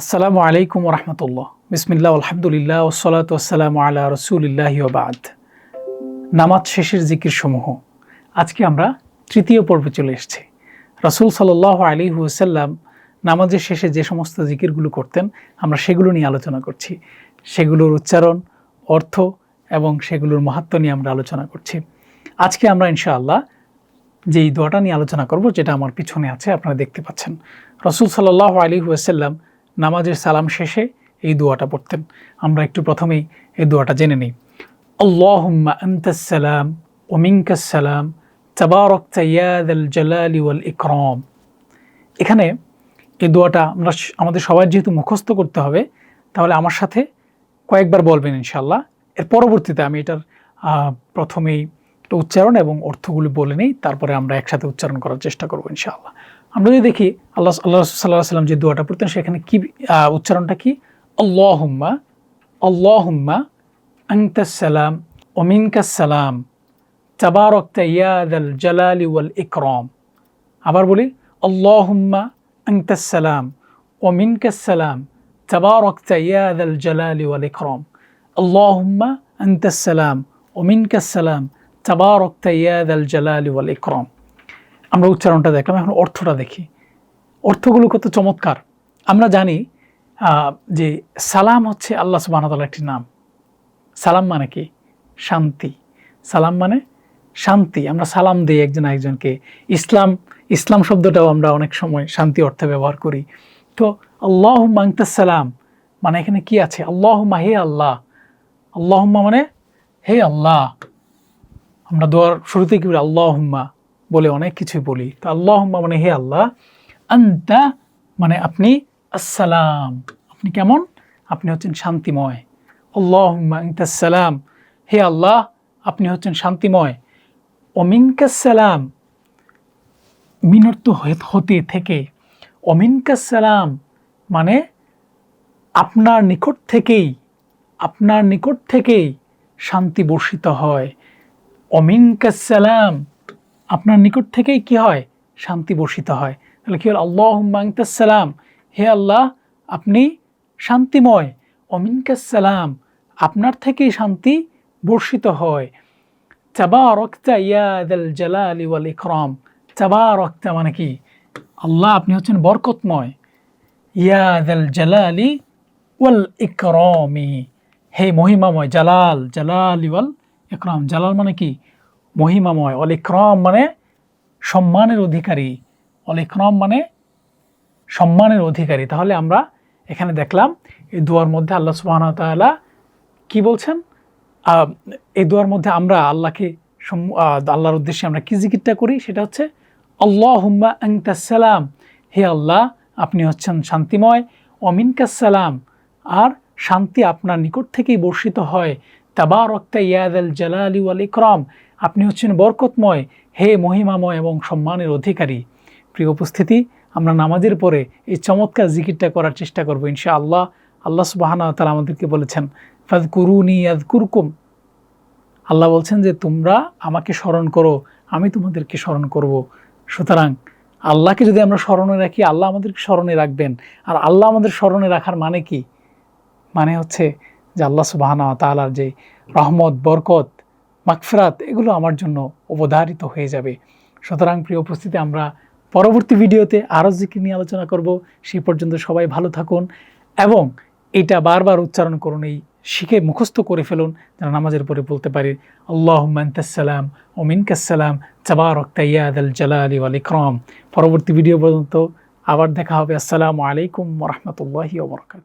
আসসালামু আলাইকুম রহমতুল্লাহ বিসমিল্লাহ, আলহামদুলিল্লাহ ওসলাত আসসালামু আলা রসুলিল্লাহ বাদ। নামাজ শেষের জিকির সমূহ আজকে আমরা তৃতীয় পর্বে চলে এসেছি। রসুল সাল্লাহ আলী হুসাল্লাম নামাজের শেষে যে সমস্ত জিকিরগুলো করতেন, আমরা সেগুলো নিয়ে আলোচনা করছি। সেগুলোর উচ্চারণ, অর্থ এবং সেগুলোর মাহাত্ম নিয়ে আমরা আলোচনা করছি। আজকে আমরা ইনশাআল্লাহ যেই দোয়াটা নিয়ে আলোচনা করব, যেটা আমার পিছনে আছে, আপনারা দেখতে পাচ্ছেন। রসুল সাল্লাহ আলী হুয়াসাল্লাম নামাজের সালাম শেষে এই দোয়াটা পড়তেন। আমরা একটু প্রথমেই এই দোয়াটা জেনে নিই। আল্লাহুম্মা আন্তাসালাম ওমিনকাসালাম তাবারক তাইয়াদ জালালি ওয়াল ইকরম। এখানে এই দোয়াটা আমরা আমাদের সবার যেহেতু মুখস্থ করতে হবে, তাহলে আমার সাথে কয়েকবার বলবেন ইনশাল্লাহ এর পরবর্তীতে আমি এটার প্রথমেই একটা উচ্চারণ এবং অর্থগুলি বলে নিই, তারপরে আমরা একসাথে উচ্চারণ করার চেষ্টা করব ইনশাআল্লাহ। আমরা যদি দেখি, আল্লাহ আল্লাহ সাল্লাহ সাল্লাম যে দোয়াটা পড়তেন, সেখানে কি উচ্চারণটা কি? আল্লাহুম্মা আল্লাহুম্মা আংতাসালাম ওমিনকাসালাম তাবারকতা ইয়াদাল জালালি ওয়াল ইকরম। আবার বলি আল্লাহ আল্লাহুম্মা আংতাসালাম ওমিনকাসালাম তাবারকতা ইয়াদাল জালালি ওয়াল ইকরম। আল্লাহুম্মা আংতাসালাম ওমিনকাসালাম তাবারকতা ইয়াদাল জালালি ওয়াল ইকরম আমরা উচ্চারণটা দেখলাম, এখন অর্থটা দেখি। অর্থগুলো কত চমৎকার। আমরা জানি যে সালাম হচ্ছে আল্লাহ সুবাহতাল্লাহ একটি নাম। সালাম মানে কি? শান্তি। সালাম মানে শান্তি। আমরা সালাম দিই একজন একজনকে ইসলাম ইসলাম শব্দটাও আমরা অনেক সময় শান্তি অর্থে ব্যবহার করি। তো আল্লাহ সালাম মানে এখানে কি আছে? আল্লাহুম্মা হে আল্লাহ। আল্লাহুম্মা মানে হে আল্লাহ। আমরা দোয়ার শুরুতে কি বলি? আল্লাহুম্মা বলে অনেক কিছুই বলি। তো আল্লাহুম্মা মানে হে আল্লাহ, আন্তা মানে আপনি আসসালাম। আপনি কেমন? আপনি হচ্ছেন শান্তিময়। আল্লাহ আল্লাহুম্মা সালাম হে আল্লাহ, আপনি হচ্ছেন শান্তিময়। অমিনকাসালাম মিনর্ত হতে থেকে। অমিনকাসালাম মানে আপনার নিকট থেকেই, আপনার নিকট থেকেই শান্তি বর্ষিত হয়। অমিনকাসালাম আপনার নিকট থেকেই কি হয়? শান্তি বর্ষিত হয়। তাহলে কি হল? আল্লাহ সালাম হে আল্লাহ, আপনি শান্তিময় অমিনকাসালাম আপনার থেকেই শান্তি বর্ষিত হয় চাবারকতা ইয়াদাল জালালি ওয়াল ইকরাম চাবারকতা মানে কি? আল্লাহ, আপনি হচ্ছেন বরকতময় ইয়াদাল জালালি ওয়াল ইকরামি হে মহিমাময়, জালাল, জালালি ওয়াল ইকরাম, জালাল মানে কি? মহিমাময়। অল ইকরাম মানে সম্মানের অধিকারী। অল ইকরাম মানে সম্মানের অধিকারী। তাহলে আমরা এখানে দেখলাম, এই দুয়ার মধ্যে আল্লাহ ওয়া কি বলছেন? এই দুয়ার মধ্যে আমরা আল্লাহকে আল্লাহর উদ্দেশ্যে আমরা কি জিকিরটা করি? সেটা হচ্ছে আল্লাহ হুম্মা সালাম। হে আল্লাহ, আপনি হচ্ছেন শান্তিময়। অমিনকাসালাম আর শান্তি আপনার নিকট থেকেই বর্ষিত হয়। তাবা রক্তা ইয়াদ আল জালালি ওয়াল ইকরাম। আপনি হচ্ছেন বরকতময়, হে মহিমাময় এবং সম্মানের অধিকারী। প্রিয় উপস্থিতি, আমরা নামাজের পরে এই চমৎকার জিকিরটা করার চেষ্টা করব ইনশা আল্লাহ আল্লাহ সুবাহানা তালা আমাদেরকে বলেছেন ফাদ কুরুনি ইয়াদ কুরকুম আল্লাহ বলছেন যে, তোমরা আমাকে স্মরণ করো, আমি তোমাদেরকে স্মরণ করব। সুতরাং আল্লাহকে যদি আমরা স্মরণে রাখি, আল্লাহ আমাদেরকে স্মরণে রাখবেন। আর আল্লাহ আমাদের স্মরণে রাখার মানে কি? মানে হচ্ছে যে আল্লাহ সুবাহানা তালার যে রহমত, বরকত মাকফরাত এগুলো আমার জন্য অবধারিত হয়ে যাবে। সুতরাং প্রিয় উপস্থিতি, আমরা পরবর্তী ভিডিওতে আরও জিকির নিয়ে আলোচনা করব। সেই পর্যন্ত সবাই ভালো থাকুন এবং এটা বারবার উচ্চারণ করুন, এই শিখে মুখস্থ করে ফেলুন যেন নামাজের পরে বলতে পারি আল্লাহ মান্তাসালাম ও মিনকাসালাম চাবারক তাইয়াদ আল জালালি ওয়াল ইকরাম। পরবর্তী ভিডিও পর্যন্ত আবার দেখা হবে। আসসালামু আলাইকুম রহমতুল্লাহি ওবরকাত